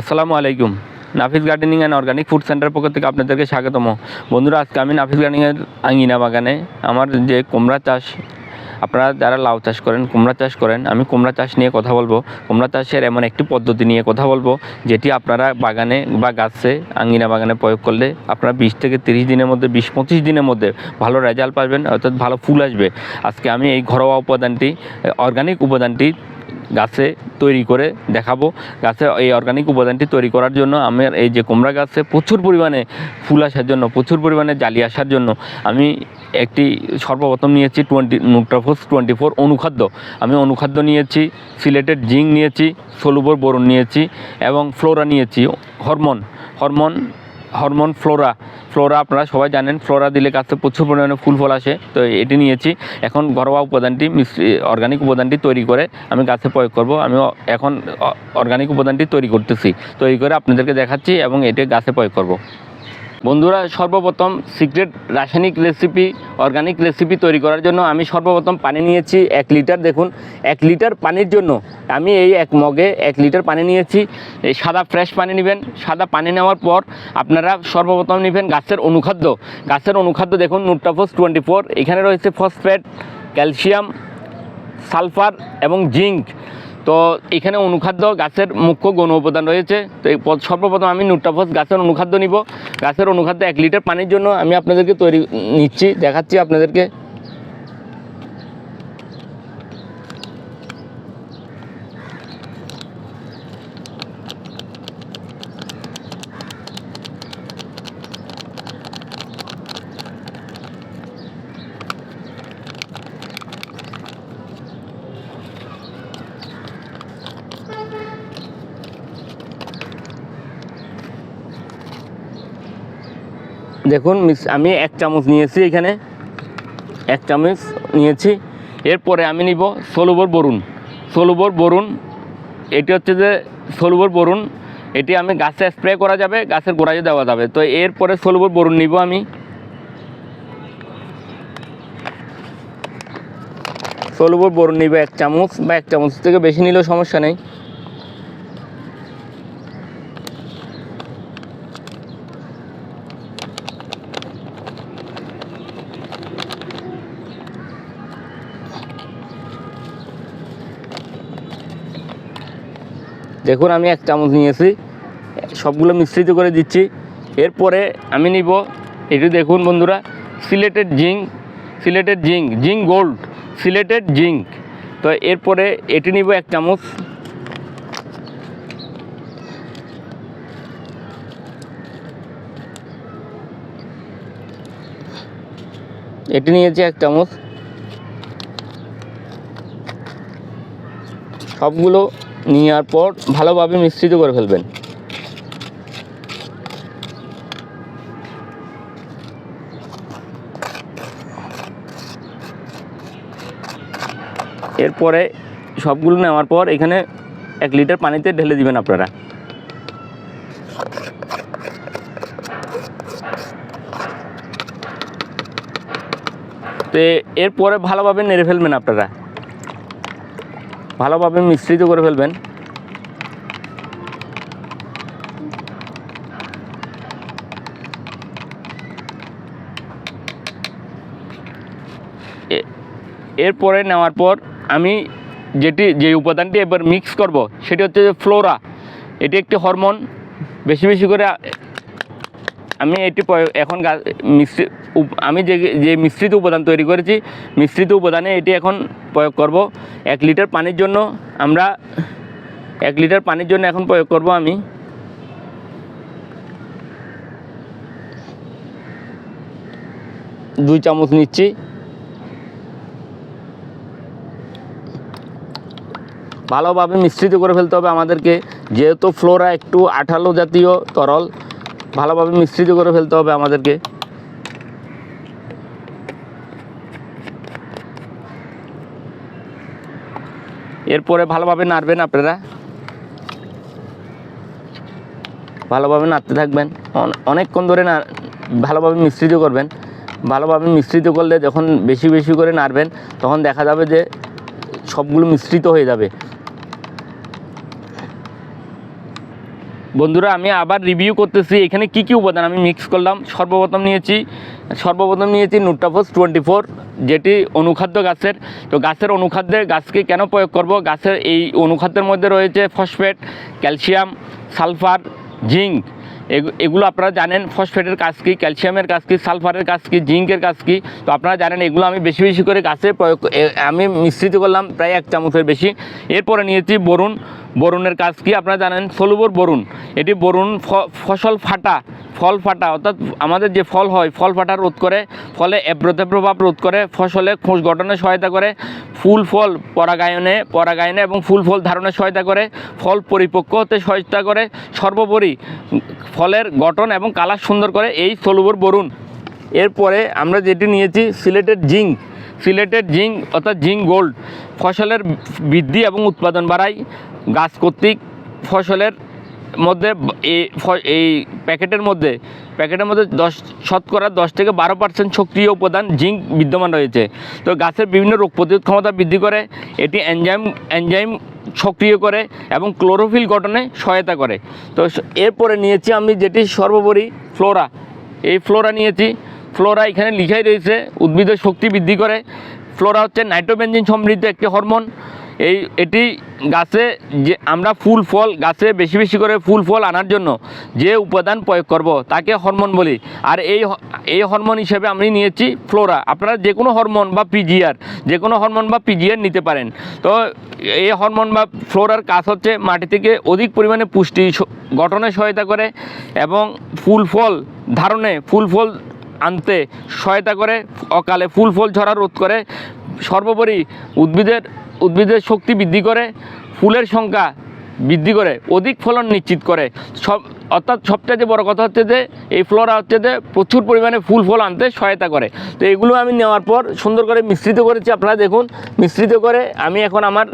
আসসালামু আলাইকুম। Nafis gardening and organic food centre পক্ষ থেকে আপনাদেরকে স্বাগতম। বন্ধুরা, আজকে আমি নাফিস গার্ডেনিংয়ের আঙ্গিনা বাগানে আমার যে কুমড়া চাষ, আপনারা যারা লাউ চাষ করেন, কুমড়া চাষ করেন, আমি কুমড়া চাষ নিয়ে কথা বলব। কুমড়া চাষের এমন একটি পদ্ধতি নিয়ে কথা বলব, যেটি আপনারা বাগানে বা গাছে আঙ্গিনা বাগানে প্রয়োগ করলে আপনারা বিশ থেকে তিরিশ দিনের মধ্যে, বিশ পঁচিশ দিনের মধ্যে ভালো রেজাল্ট পাবেন, অর্থাৎ ভালো ফুল আসবে। আজকে আমি এই ঘরোয়া উপাদানটি, অর্গানিক উপাদানটি গাছে তৈরি করে দেখাবো। গাছে এই অর্গানিক উপাদানটি তৈরি করার জন্য আমার এই যে কুমড়া গাছে প্রচুর পরিমাণে ফুল আসার জন্য, প্রচুর পরিমাণে জালি আসার জন্য আমি একটি সর্বপ্রথম নিয়েছি টোয়েন্টি নুট্রাফোস টোয়েন্টি ফোর অনুখাদ্য। আমি অনুখাদ্য নিয়েছি সিলেটেড জিঙ্ক নিয়েছি, সলুবর বোরন নিয়েছি এবং ফ্লোরা নিয়েছি, hormone. Hormone hormone flora. Flora আপনারা সবাই জানেন, ফ্লোরা দিলে গাছে প্রচুর পরিমাণে ফুল ফল আসে। তো এটি নিয়েছি। এখন ঘরোয়া উপাদানটি অর্গানিক উপাদানটি তৈরি করে আমি গাছে প্রয়োগ করব। আমি এখন অর্গানিক উপাদানটি তৈরি করতেছি। তৈরি করে আপনাদেরকে দেখাচ্ছি এবং এটি গাছে প্রয়োগ করব। বন্ধুরা, সর্বপ্রথম সিক্রেট রাসায়নিক রেসিপি অর্গানিক রেসিপি তৈরি করার জন্য আমি সর্বপ্রথম পানি নিয়েছি এক লিটার। দেখুন, এক লিটার পানির জন্য আমি এই এক মগে এক লিটার পানি নিয়েছি। এই সাদা ফ্রেশ পানি নেবেন। সাদা পানি নেওয়ার পর আপনারা সর্বপ্রথম নেবেন গাছের অনুখাদ্য। গাছের অনুখাদ্য দেখুন, নুট্রাফোস টোয়েন্টি ফোর এখানে রয়েছে ফসফেট ক্যালসিয়াম সালফার এবং জিঙ্ক তো এখানে অনুখাদ্য গাছের মুখ্য গণ উপাদান রয়েছে। তো এই সর্বপ্রথম আমি নুট্রাফস গাছের অনুখাদ্য নিব। গাছের অনুখাদ্য এক লিটার পানির জন্য আমি আপনাদেরকে তৈরি নিচ্ছি, দেখাচ্ছি আপনাদেরকে। দেখুন আমি এক চামচ নিয়েছি এখানে। এক চামচ নিয়েছি। এরপরে আমি নিব সলুবর বরুণ। সলুবর বরুণ, এটি হচ্ছে যে সলুবর বরুণ, এটি আমি গাছে স্প্রে করা যাবে, গাছের গোড়ায় দেওয়া যাবে। তো এরপরে সলুবর বরুণ নিব আমি। সলুবর বরুণ নিব এক চামচ, বা এক চামচ থেকে বেশি নিলেও সমস্যা নেই। দেখুন, আমি এক চামচ নিয়েছি। সবগুলো মিশ্রিত করে দিচ্ছি। এরপরে আমি নিব এটি দেখুন বন্ধুরা, chelated zinc chelated zinc zinc gold, chelated zinc. তো এরপরে এটি নিব এক চামচ। এটি নিয়েছি এক চামচ। সবগুলো নেওয়ার পর ভালোভাবে মিশ্রিত করে ফেলবেন। এরপরে সবগুলো নেওয়ার পর এখানে এক লিটার পানিতে ঢেলে দিবেন আপনারা। তো এরপরে ভালোভাবে নেড়ে ফেলবেন আপনারা। ভালোভাবে মিশ্রিত করে ফেলবেন। এরপরে নেওয়ার পর আমি যেটি, যে উপাদানটি এবার মিক্স করব, সেটি হচ্ছে ফ্লোরা এটি একটি হরমোন বেশি বেশি করে আমি এটি এখন মিশ্রি আমি যে যে মিশ্রিত উপাদান তৈরি করেছি, মিশ্রিত উপাদানে এটি এখন প্রয়োগ করব। এক লিটার পানির জন্য আমরা এক লিটার পানির জন্য এখন প্রয়োগ করব আমি। দুই চামচ নিচ্ছি। ভালোভাবে মিশ্রিত করে ফেলতে হবে আমাদেরকে। যেহেতু ফ্লোরা একটু আঠালো জাতীয় তরল ভালোভাবে মিশ্রিত করে ফেলতে হবে আমাদেরকে। এরপরে ভালোভাবে নাড়বেন আপনারা। ভালোভাবে নাড়তে থাকবেন। অন- অনেকক্ষণ ধরে না ভালোভাবে মিশ্রিত করবেন। ভালোভাবে মিশ্রিত করলে যখন বেশি বেশি করে নাড়বেন, তখন দেখা যাবে যে সবগুলো মিশ্রিত হয়ে যাবে। বন্ধুরা, আমি আবার রিভিউ করতেছি। এখানে কি কি উপাদান? আমি মিক্স করলাম, সর্বপ্রথম নিয়েছি সর্বপ্রথম নিয়েছি নুট্টাফোস টোয়েন্টি ফোর, যেটি অনুখাদ্য গাছের। তো গাছের অনুখাদ্যে গাছকে কেন প্রয়োগ করব? গাছের এই অনুখাদ্যের মধ্যে রয়েছে ফসফেট, ক্যালসিয়াম, সালফার, জিঙ্ক। এগুলো আপনারা জানেন, ফসফেটের কাজ কী, ক্যালসিয়ামের কাজ কী, সালফারের কাজ কী, জিঙ্কের কাজ কী? তো আপনারা জানেন, এগুলো আমি বেশি বেশি করে গাছে প্রয়োগ আমি মিশ্রিত করলাম, প্রায় এক চামচের বেশি। এরপরে নিয়েছি বরুণ বরুণের কাজ কী আপনারা জানেন? Solubor boron. এটি বরুণ ফসল ফাটা, ফল ফাটা। অর্থাৎ আমাদের যে ফল হয়, ফল ফাটা রোধ করে, ফলে এব্রতে প্রভাব রোধ করে, ফসলে খোঁজ গঠনে সহায়তা করে, ফুল ফল পরাগায়নে পরাগায়নে এবং ফুল ফল ধারণে সহায়তা করে, ফল পরিপক্ক হতে সহায়তা করে, সর্বোপরি ফলের গঠন এবং কালার সুন্দর করে এই সলুবর বরুণ। এরপরে আমরা যেটি নিয়েছি, সিলেটেড জিঙ্ক। সিলেটেড জিঙ্ক অর্থাৎ জিঙ্ক গোল্ড। ফসলের বৃদ্ধি এবং উৎপাদন বাড়ায়। গাছ কর্তৃক ফসলের মধ্যে এই প্যাকেটের মধ্যে প্যাকেটের মধ্যে দশ, শতকরা দশ থেকে বারো পার্সেন্ট সক্রিয় উপাদান জিঙ্ক বিদ্যমান রয়েছে। তো গাছের বিভিন্ন রোগ প্রতিরোধ ক্ষমতা বৃদ্ধি করে, এটি এনজাইম এনজাইম সক্রিয় করে এবং ক্লোরোফিল গঠনে সহায়তা করে। তো এরপরে নিয়েছি আমি যেটি সর্বোপরি ফ্লোরা। এই ফ্লোরা নিয়েছি। ফ্লোরা এখানে লিখাই রয়েছে, উদ্ভিদের শক্তি বৃদ্ধি করে। ফ্লোরা হচ্ছে নাইট্রোবেনজিন সমৃদ্ধ একটি হরমোন। এই, এটি গাছে যে, আমরা ফুল ফল, গাছে বেশি বেশি করে ফুল ফল আনার জন্য যে উপাদান প্রয়োগ করব, তাকে হরমোন বলি। আর এই এই হরমোন হিসেবে আমি নিয়েছি ফ্লোরা। আপনারা যে কোনো হরমোন বা পিজিআর যে কোনো হরমোন বা পিজিআর নিতে পারেন। তো এই হরমোন বা ফ্লোরার কাজ হচ্ছে মাটি থেকে অধিক পরিমাণে পুষ্টি গঠনে সহায়তা করে এবং ফুল ফল ধারণে ফুল ফল আনতে সহায়তা করে। অকালে ফুল ফল ঝরা রোধ করে। সর্বোপরি উদ্ভিদের উদ্ভিদের শক্তি বৃদ্ধি করে, ফুলের সংখ্যা বৃদ্ধি করে, অধিক ফলন নিশ্চিত করে। সব, অর্থাৎ সবচেয়ে বড় কথা হচ্ছে যে, এই ফ্লোরা হচ্ছে যে প্রচুর পরিমাণে ফুল ফল আনতে সহায়তা করে। তো এগুলো আমি নেওয়ার পর সুন্দর করে মিশ্রিত করেছি, আপনারা দেখুন, মিশ্রিত করে আমি এখন আমার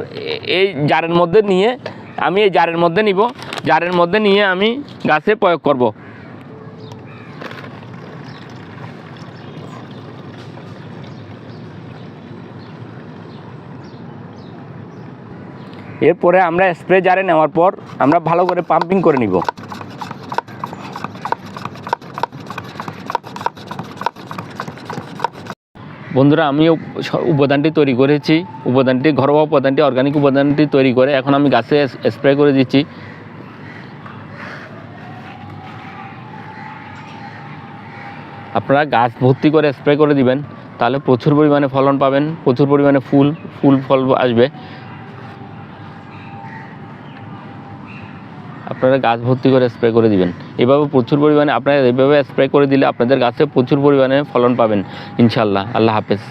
এই জারের মধ্যে নিয়ে, আমি এই জারের মধ্যে নিব। জারের মধ্যে নিয়ে আমি গাছে প্রয়োগ করব। এরপরে আমরা স্প্রে জারে নেওয়ার পর আমরা ভালো করে পাম্পিং করে নিব। বন্ধুরা আমি উপাদানটি তৈরি করেছি। উপাদানটি, ঘরোয়া উপাদানটি অর্গানিক উপাদানটি তৈরি করে এখন আমি গাছে স্প্রে করে দিচ্ছি। আপনারা গাছ ভর্তি করে স্প্রে করে দিবেন, তাহলে প্রচুর পরিমাণে ফলন পাবেন, প্রচুর পরিমাণে ফুল ফুল ফল আসবে। আপনারা গাছ ভর্তি করে স্প্রে করে দিবেন। এভাবে প্রচুর পরিমাণে আপনারা এভাবে স্প্রে করে দিলে আপনাদের গাছে প্রচুর পরিমাণে ফলন পাবেন। ইনশাল্লাহ আল্লাহ হাফেজ।